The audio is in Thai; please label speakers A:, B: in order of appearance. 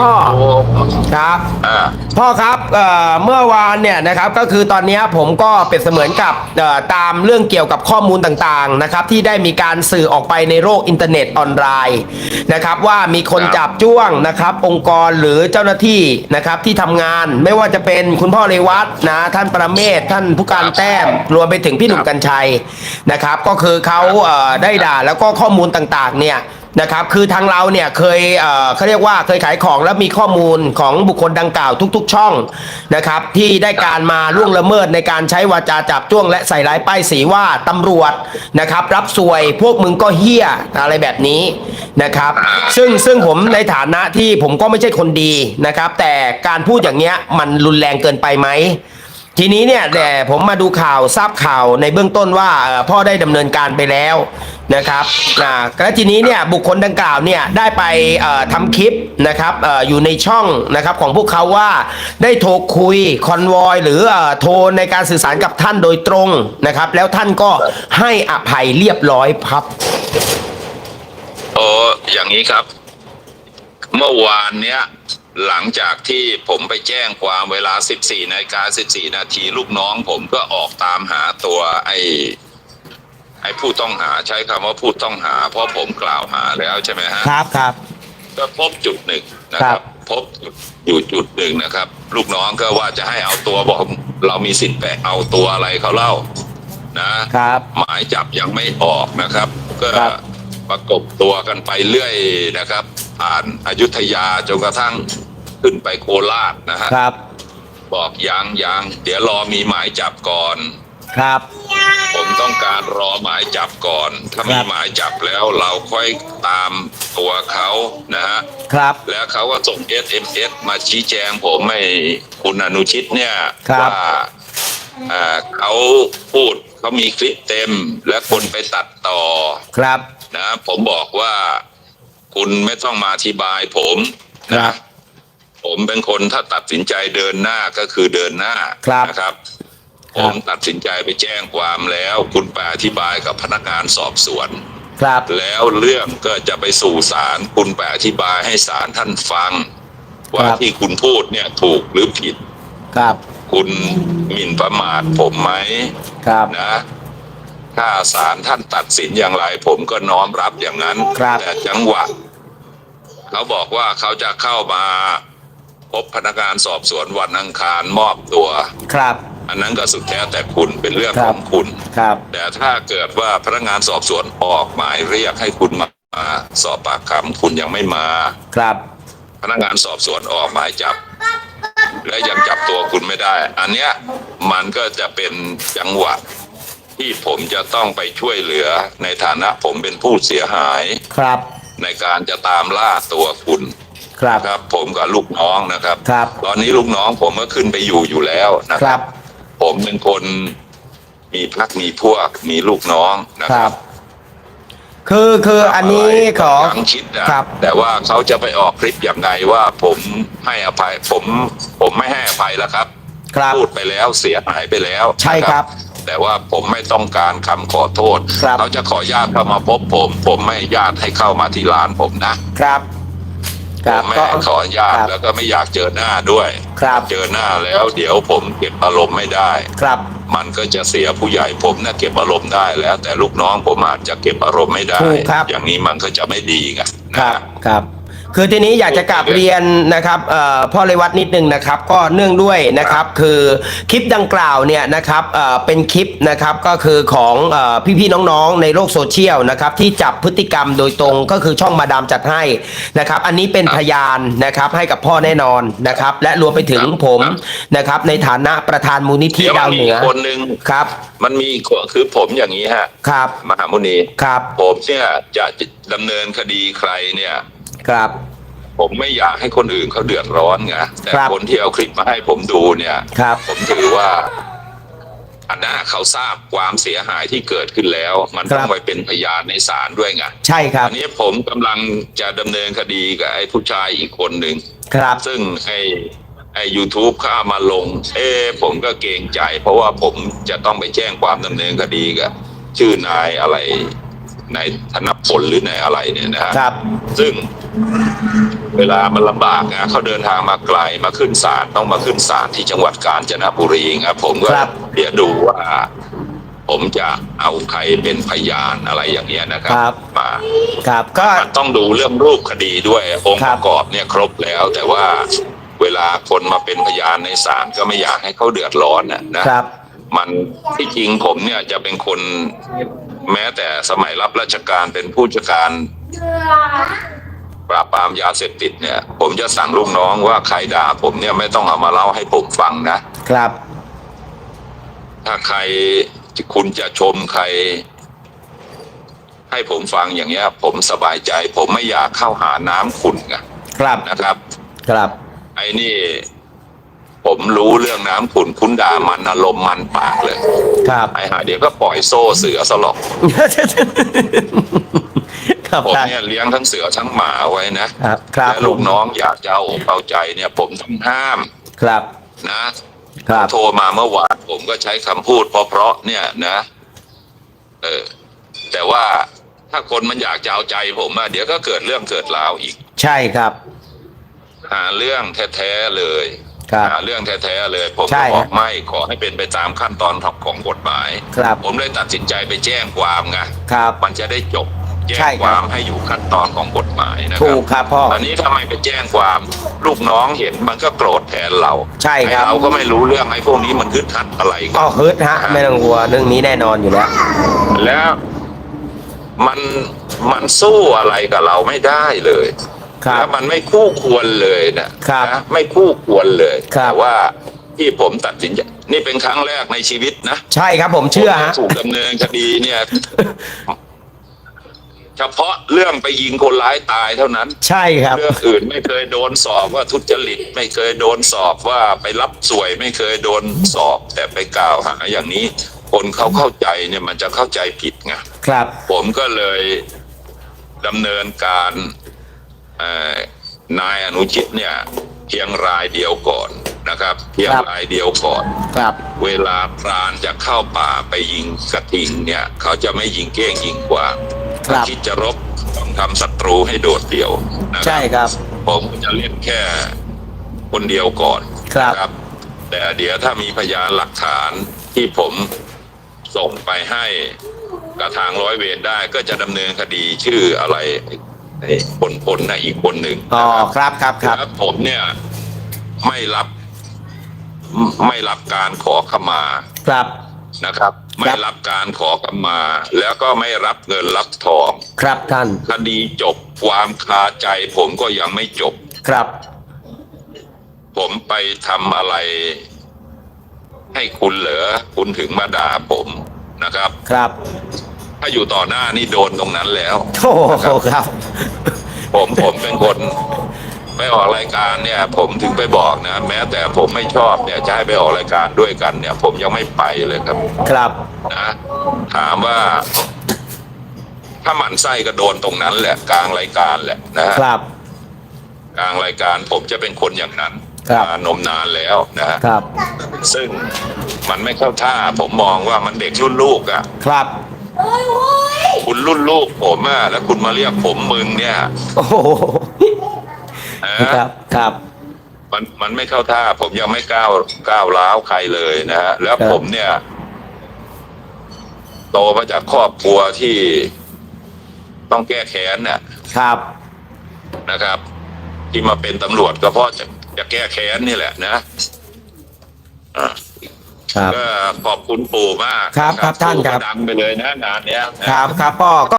A: พ่อ
B: โอ้
A: ครับ
B: อ่า
A: พ่อครับเอ่อเมื่อวานเนี่ยนะครับก็คือตอนเนี้ยผมก็เปรียบเสมือนกับเอ่อตามเรื่องเกี่ยวกับข้อมูลต่างๆนะครับที่ได้มีการสื่อออกไปในโลกอินเทอร์เน็ตออนไลน์นะครับว่ามีคน
B: ครับ
A: จับจ้วงนะครับ องค์กรหรือเจ้าหน้าที่นะครับที่ทำงานไม่ว่าจะเป็นคุณพ่อเรวัตนะท่านประเมศท่านผู้การแต้มรวมไปถึงพี่หนุ่มกัญชัยนะครับ ก็คือเขาเอ่อได้ด่าแล้วก็ข้อมูลต่างๆเนี่ย นะครับคือทางเราเนี่ยเคยเขาเรียกว่าเคยขายของแล้วมีข้อมูลของบุคคลดังกล่าวทุก ๆ ช่องนะครับที่ได้การมาล่วงละเมิดในการใช้วาจาจับจ้วงและใส่ร้ายป้ายสีว่าตำรวจนะครับรับสวยพวกมึงก็เฮี้ยอะไรแบบนี้นะครับซึ่งซึ่งผมในฐานะที่ผมก็ไม่ใช่คนดีนะครับแต่การพูดอย่างเงี้ยมันรุนแรงเกินไปไหม ทีนี้เนี่ยแต่ผมมาดูข่าวทราบข่าวในเบื้องต้นว่าเอ่อพ่อได้ดำเนินการไปแล้วนะครับอ่าแล้วทีนี้เนี่ยบุคคลดังกล่าวเนี่ยได้ไปเอ่อทำคลิปนะครับเอออยู่ในช่องนะครับของพวกเขาว่าได้โทรคุยคอนวอยหรือเอ่อโทรในการสื่อสารกับท่านโดยตรงนะครับ แล้วท่านก็ให้อภัยเรียบร้อยครับ
B: โอ้อย่างนี้ครับ เมื่อวานเนี้ย หลังจากที่ผมไปแจ้งความเวลา 14นาฬิกา14 นาทีลูกน้องผมก็ออกตามหาตัวไอ้ไอ้ผู้ต้องหาใช้คำว่าผู้ต้องหา เพราะผมกล่าวหาแล้วใช่ไหมฮะ
A: ครับครับ
B: ก็พบจุดหนึ่งนะค
A: ครั
B: รับ บ พบอยู่จุดหนึ่งนะครับ ลูกน้องก็ว่าจะให้เอาตัวบอกเรามีสิทธิ์ไปเอาตัวอะไรเขาเล่านะ
A: ครับ
B: หมายจับยังไม่ออกนะครับ ก็
A: ครับ
B: ประกบตัวกันไปเรื่อยนะครับ ผ่านอายุทยาจนกระทั่ง ขึ้นไปโคราชนะฮะ
A: ครับ
B: บอกยังยังเดี๋ยวรอมีหมายจับก่อน
A: ครับ
B: ผมต้องการรอหมายจับก่อน ถ้ามี
A: ครับ
B: หมายจับแล้วเราค่อยตามตัวเขานะฮะ
A: ครับ
B: แล้วเขาก็ส่ง SMS มาชี้แจงผมให้คุณอนุชิตเนี่ย
A: ครับ
B: ว่าอ่าเขาพูดเขามีคลิปเต็ม และคนไปตัดต่อ
A: ครับ
B: นะผมบอกว่าคุณไม่ต้องมาอธิบายผม
A: ครั
B: นะ
A: บ
B: ผมเป็นคนถ้าตัดสินใจเดินหน้าก็คือเดินหน้า
A: ครับ
B: นะครับ
A: ค
B: ผ
A: รับ
B: มตัดสินใจไปแจ้งความแล้ว คุณไปอธิบายกับพนักงานสอบสวน
A: ครับ
B: แล้วเรื่องก็จะไปสู่ศาลคุณไปอธิบายให้ศาลท่านฟัง ว่า
A: ครับ
B: ที่คุณพูดเนี่ยถูกหรือผิด
A: ครับ
B: คุณหมิ่นประมาทผมไหม
A: ครับ
B: นะถ้าศาลท่านตัดสินอย่างไร ผมก็น้อมรับอย่างนั้น
A: ครับ
B: แต่จังหวะ เขาบอกว่าเขาจะเข้ามาพ บพนักงานสอบสวนวันอังคารมอบตัว
A: ครับ
B: อันนั้นก็สุดแท้แต่คุณเป็นเรื่อง
A: ครั
B: ข
A: บ
B: องคุณ
A: ครับ
B: แต่ถ้าเกิดว่าพนักงานสอบสวนออกหมายเรียกให้คุณมาสอบปากคำคุณยังไม่มา
A: ครับ
B: พนักงานสอบสวนออกหมายจับ และยังจับตัวคุณไม่ได้ อันเนี้ยมันก็จะเป็นจังหวะที่ผมจะต้องไปช่วยเหลือในฐานะผมเป็นผู้เสียหาย
A: ครับ
B: ในการจะตามล่าตัวคุณ
A: ครับ
B: นะครับ ผมกับลูกน้องนะครับ
A: ครับ
B: ตอนนี้ลูกน้องผมก็ขึ้นไปอยู่อยู่แล้วนะ
A: ค
B: ค
A: รั
B: รับ บ ผมเป็นคนมีพักมีพวกมีลูกน้องนะ
A: ค
B: ค
A: รั
B: รับบ
A: คือคืออันนี้ขอ
B: ยังคิดนะครับ แต่ว่าเขาจะไปออกคลิปอย่างไรว่าผมให้อภัย ผมผมไม่ให้อภัยแล้วครับ
A: ครับ
B: พูดไปแล้วเสียหายไปแล้ว
A: ใช่ครับ
B: นะแต่ว่าผมไม่ต้องการคำขอโทษ
A: ครับ
B: เขาจะขอญาตเข้ามาพบผม ผมไม่ญาตให้เข้ามาที่ร้านผมนะครับ
A: ค
B: ผ
A: รับ
B: มไม่
A: ก็
B: ให้ขอญาต
A: ครับ
B: แล้วก็ไม่อยากเจอหน้าด้วย
A: ครับ
B: เจอหน้าแล้วเดี๋ยวผมเก็บอารมณ์ไม่ได้
A: ครับ
B: มันก็จะเสียผู้ใหญ่ผมน่ะเก็บอารมณ์ได้แล้ว แต่ลูกน้องผมอาจจะเก็บอารมณ์ไม่ได้
A: ถูกครับ
B: อย่างนี้มันก็จะไม่ดีไง
A: ค
B: นะ
A: รับครับ คือทีนี้อยากจะกลับเรียนนะครับเอ่อพ่อเรวัตนิดนึงนะครับ ก็เนื่องด้วยนะครับ คือคลิปดังกล่าวเนี่ยนะครับเอ่อเป็นคลิปนะครับก็คือของเอ่อพี่ๆน้องๆ ในโลกโซเชียลนะครับ ที่จับพฤติกรรมโดยตรงก็คือช่องมาดามจัดให้นะครับ อันนี้เป็นพยานนะครับให้กับพ่อแน่นอนนะครับ และรวมไปถึงผมนะครับ ในฐานะประธานมูลนิธิ
B: เดี๋ยว
A: ดา
B: มั
A: วนเห
B: มี
A: นือ
B: คนหนึ่ง
A: ครับ
B: มันมีอีกคนคือผมอย่างนี้ฮะ
A: ครับ
B: มหามุนี
A: ครับ
B: ผมเนี่ยจะดำเนินคดีใครเนี่ย
A: ครับ
B: ผมไม่อยากให้คนอื่นเขาเดือดร้อนไงแต่
A: ครับ
B: คนที่เอาคลิปมาให้ผมดูเนี่ย
A: ครับ
B: ผมถือว่าอันนั้นเขาทราบความเสียหายที่เกิดขึ้นแล้ว มันต้อ
A: ค
B: ง
A: รับ
B: ไปเป็นพยานในศาลด้วยไง
A: ใช่ครับ
B: อันนี้ผมกำลังจะดำเนินคดีกับไอ้ผู้ชายอีกคนหนึ่ง
A: ครับ
B: ซึ่งไอ้ไอ้ YouTube เขาเอามาลง เอ้ผมก็เกรงใจ เพราะว่าผมจะต้องไปแจ้งความดำเนินคดีกับชื่อนายอะไร นายธนพลหรือนายอะไรเนี่ยนะฮะ
A: ครับ
B: ซึ่งเวลามันลำบากนะเขาเดินทางมาไกลมาขึ้นศาลต้องมาขึ้นศาลที่จังหวัดกาญจนบุรีครับผมก็
A: ครับ
B: เดี๋ยวดูว่า ผมจะเอาใครเป็นพยานอะไรอย่างเงี้ยนะครับ
A: ครับ
B: มา
A: ครับก็
B: มันต้องดูเรื่องรูปคดีด้วยองค์
A: ค
B: ป
A: รับ
B: ระกอบเนี่ยครบแล้ว แต่ว่าเวลาคนมาเป็นพยานในศาลก็ไม่อยากให้เขาเดือดร้อนนะนะ ครับ มันที่จริงผมเนี่ยจะเป็นคน แม้แต่สมัยรับราชการเป็นผู้จัดการปราบปรามยาเสพติดเนี่ย ผมจะสั่งลูกน้องว่าใครด่า ผมเนี่ยไม่ต้องเอามาเล่าให้ผมฟังนะ
A: ครับ
B: ถ้าใครคุณจะชมใคร ให้ผมฟังอย่างเงี้ย ผมสบายใจ ผมไม่อยากเข้าหาน้ำขุ่นไง
A: ครับ
B: นะครับ
A: ครับ
B: ไอ้นี่ ผมรู้เรื่องน้ำขุ่นคุณด่ามันอารมณ์มันปากเลย
A: ครับ
B: ไอ้หาเดี๋ยวก็ปล่อยโซ่เสือสลอก
A: ครับ
B: ผม
A: ท่าน
B: เนี่ยเลี้ยงทั้งเสือทั้งหมาไว้นะครับ
A: ครับ
B: แต่ลูกน้องอยากจะเอาอกเอาใจเนี่ย ผมต้องห้าม
A: ครับ
B: นะ
A: ครับ
B: โทรมาเมื่อวานผมก็ใช้คำพูดเพราะๆเนี่ยนะ เออแต่ว่าถ้าคนมันอยากจะเอาใจผมอะเดี๋ยวก็เกิดเรื่องเกิดราวอีก
A: ใช่ครับ
B: หาเรื่องแท้ๆเลย
A: ครับ
B: หาเรื่องแท้ๆเลย ผม
A: ใช่
B: ก็บอก
A: ฮะ
B: ไม่ขอให้เป็นไปตามขั้นตอนของกฎหมาย
A: ครับ
B: ผมเลยตัดสินใจไปแจ้งความไง
A: ครับ
B: มันจะได้จบแจ้
A: ใช่
B: ง
A: ครับ
B: ความให้อยู่ขั้นตอนของกฎหมายนะค
A: ถู
B: รับ
A: กครับพ่อ
B: อันนี้ทำไมไปแจ้งความลูกน้องเห็นมันก็โกรธแทนเรา
A: ใช่ครับ
B: ไอ้เราก็ไม่รู้เรื่องไอ้พวกนี้มันคึดทัดอะไรกั
A: ก็ฮึดฮะไม่ต้องกลัวเรื่องนี้แน่นอนอยู่แล้ว
B: แล้วมันมันสู้อะไรกับเราไม่ได้เลย
A: ครับ
B: แล้วมันไม่คู่ควรเลยนะครับ นะไม่คู่ควรเลย
A: ครับ
B: แต่ว่าที่ผมตัดสินใจนี่เป็นครั้งแรกในชีวิตนะ
A: ใช่ครับผมเชื่อ
B: ผม
A: ฮะ
B: ถูกดำเนินคดีเนี่ย เฉพาะเรื่องไปยิงคนร้ายตายเท่านั้น
A: ใช่ครับ
B: เรื่องอื่นไม่เคยโดนสอบว่าทุจริตไม่เคยโดนสอบว่าไปรับสวยไม่เคยโดนสอบ แต่ไปกล่าวหาอย่างนี้ คนเขาเข้าใจเนี่ยมันจะเข้าใจผิดไง
A: ครับ
B: ผมก็เลยดำเนินการเอ่อ นายอนุชิตเนี่ยเพียงรายเดียวก่อนนะครับ เพียง
A: ครับ
B: รายเดียวก่อน
A: ครับ
B: เวลาพรานจะเข้าป่าไปยิงกระทิงเนี่ย เขาจะไม่ยิงเก้งยิงกวาง
A: ครับ
B: ถ้าคิดจะรบต้องทำศัตรูให้โดดเดี่ยวนะ
A: ใช่ครับ
B: ผมก็จะเล่นแค่คนเดียวก่อน
A: ครับ
B: นะแต่เดี๋ยวถ้ามีพยานหลักฐานที่ผมส่งไปให้กับทางร้อยเวรได้ก็จะดำเนินคดีชื่ออะไรไอ้ ผลผลนะอีกคนหนึ่ง
A: อ๋อ
B: นะครับ
A: ครับครับครับ
B: แล้วผมเนี่ย ไม่รับไม่รับการขอขมา
A: ครับ
B: นะครับ ไม่รับการขอขมา แล้วก็ไม่รับเงินรับทอง
A: ครับท่าน
B: คดีจบความคาใจ ผมก็ยังไม่จบ
A: ครับ
B: ผมไปทำอะไร ให้คุณเหรอคุณถึงมาด่าผมนะครับ
A: ครับ
B: ถ้าอยู่ต่อหน้านี่โดนตรงนั้นแล้ว
A: โอ้โหครับ
B: ผมผมเป็นคนไปออกรายการเนี่ย ผมถึงไปบอกนะ แม้แต่ผมไม่ชอบเนี่ยจะให้ไปออกรายการด้วยกันเนี่ย ผมยังไม่ไปเลยครับ
A: ครับ
B: นะถามว่า ถ้าหมันไส้ก็โดนตรงนั้นแหละกลางรายการแหละนะฮะ
A: ครับ
B: กลางรายการผมจะเป็นคนอย่างนั้น
A: ครับ
B: มานมนานแล้วนะฮะ
A: ครับ
B: ซึ่งมันไม่เข้าท่าผมมองว่ามันเด็กรุ่นลูกอะ่ะ
A: ครับ
B: คุณรุ่นลูกผมอะ่ะแล้วคุณมาเรียกผมมึงเนี่ย
A: โอ้โห
B: นะ ครับ
A: ครับ
B: มันมันไม่เข้าท่า ผมยังไม่ก้าวก้าวร้าวใครเลยนะฮะแล้ว
A: ครับ
B: ผมเนี่ย โตมาจากครอบครัวที่ต้องแก้แค้นน่ะ
A: ครับ
B: นะครับ ที่มาเป็นตำรวจก็เพราะจะจะแก้แค้นนี่แหละนะอะ
A: ครับ
B: ก็ขอบคุณปู่มาก
A: ครับครับท่านครับ
B: ปู่ก็ดังไปเลยนะงานเนี้ยนะ
A: ครับครับพ่อ